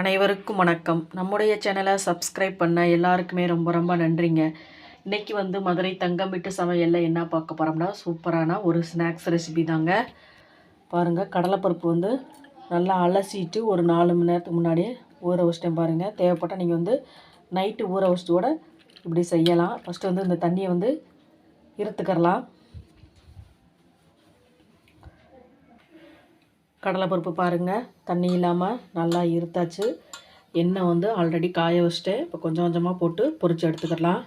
அனைவருக்கும் வணக்கம். நம்முடைய சேனலை சப்ஸ்கிரைப் பண்ண எல்லாருக்குமே ரொம்ப ரொம்ப நன்றிங்க. இன்றைக்கி வந்து மதுரை தங்கம் விட்டு சமையலில் என்ன பார்க்க போகிறோம்னா சூப்பரான ஒரு ஸ்நாக்ஸ் ரெசிபி தாங்க. பாருங்கள் கடலைப்பருப்பு வந்து நல்லா அலசிட்டு ஒரு நாலு மணி நேரத்துக்கு முன்னாடியே ஊற வச்சிட்டேன் பாருங்கள் தேவைப்பட்டால் நீங்கள் வந்து நைட்டு ஊற வச்சிட்டு கூட இப்படி செய்யலாம். ஃபஸ்ட்டு வந்து இந்த தண்ணியை வந்து இருத்துக்கரலாம் கடலைப்பருப்பு பாருங்கள் தண்ணி இல்லாமல் நல்லா இருத்தாச்சு எண்ணெய் வந்து ஆல்ரெடி காய வச்சுட்டு இப்போ கொஞ்சம் கொஞ்சமாக போட்டு பொறிச்சு எடுத்துக்கலாம்.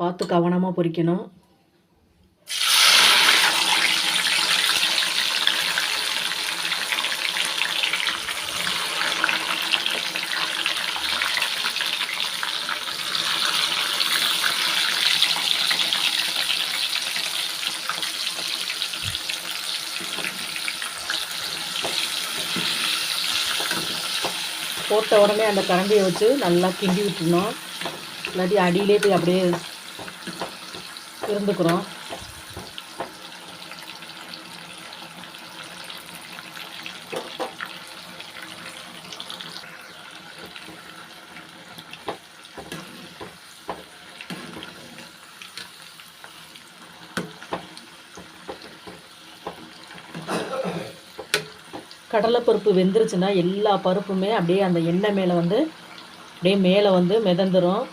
பார்த்து கவனமாக பொறிக்கணும் போட்ட உடனே அந்த கரண்டியை வச்சு நல்லா கிண்டி விட்டுருணும் இல்லாட்டி அடியிலே போய் அப்படியே இருந்துக்கிறோம். கடலைப்பருப்பு வெந்துருச்சுன்னா எல்லா பருப்புமே அப்படியே அந்த எண்ணெய் மேலே வந்து அப்படியே மேலே வந்து மிதந்துடும்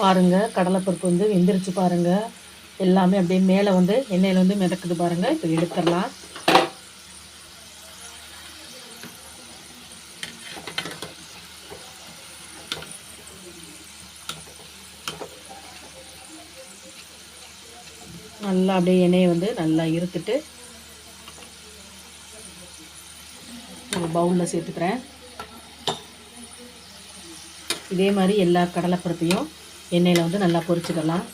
பாருங்கள் கடலைப்பருப்பு வந்து வெந்துருச்சு பாருங்கள் எல்லாமே அப்படியே மேலே வந்து எண்ணெயில் வந்து மிதக்குது பாருங்கள் இப்போ எடுத்துடலாம். நல்லா அப்படியே எண்ணெயை வந்து நல்லா இருத்துட்டு ஒரு பவுலில் சேர்த்துக்கிறேன். இதே மாதிரி எல்லா கடலைப்பருப்பையும் எண்ணெயில் வந்து நல்லா பொரிச்சுக்கலாம்.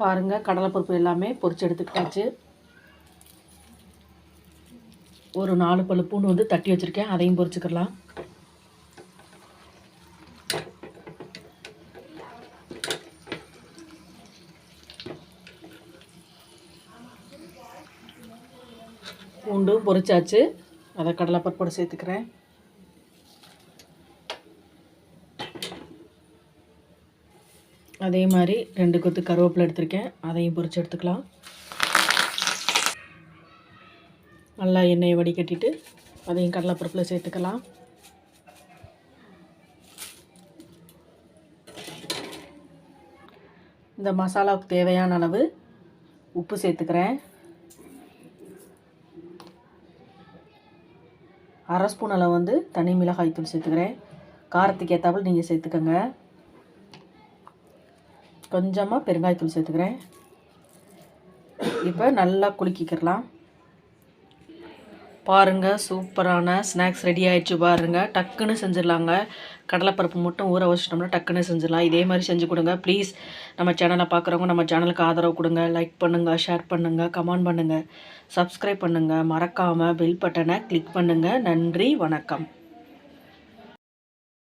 பாருங்கள் கடலைப்பருப்பு எல்லாமே பொறிச்சு எடுத்துக்கிட்டாச்சு. ஒரு நாலு பல்லு பூண்டு வந்து தட்டி வச்சுருக்கேன் அதையும் பொறிச்சுக்கலாம் பூண்டும் பொரிச்சாச்சு. அதை கடலைப்பருப்போடு சேர்த்துக்கிறேன். அதே மாதிரி ரெண்டு கொத்து கருவேப்பிலை எடுத்திருக்கேன். அதையும் பொரித்து எடுத்துக்கலாம். நல்லா எண்ணெயை வடிகட்டிட்டு அதையும் கடலைப்பருப்பில் சேர்த்துக்கலாம். இந்த மசாலாவுக்கு தேவையான அளவு உப்பு சேர்த்துக்கிறேன். அரை ஸ்பூன் அளவு வந்து தனி மிளகாய் தூள் சேர்த்துக்கிறேன். காரத்துக்கு ஏற்றாப்புல நீங்கள் சேர்த்துக்கோங்க. கொஞ்சமாக பெருங்காயத்தூள் சேர்த்துக்கிறேன். இப்போ நல்லா குலுக்கிக்கிறலாம் பாருங்கள் சூப்பரான ஸ்நாக்ஸ் ரெடி ஆகிடுச்சு பாருங்கள் டக்குன்னு செஞ்சிடலாங்க. கடலைப்பருப்பு மட்டும் ஊற வச்சிட்டோம்னா டக்குன்னு செஞ்சிடலாம். இதே மாதிரி செஞ்சு கொடுங்க. ப்ளீஸ் நம்ம சேனலை பார்க்குறவங்க நம்ம சேனலுக்கு ஆதரவு கொடுங்க. லைக் பண்ணுங்கள் ஷேர் பண்ணுங்கள் கமெண்ட் பண்ணுங்கள் சப்ஸ்கிரைப் பண்ணுங்கள் மறக்காமல் பெல் பட்டனை கிளிக் பண்ணுங்கள் நன்றி வணக்கம்.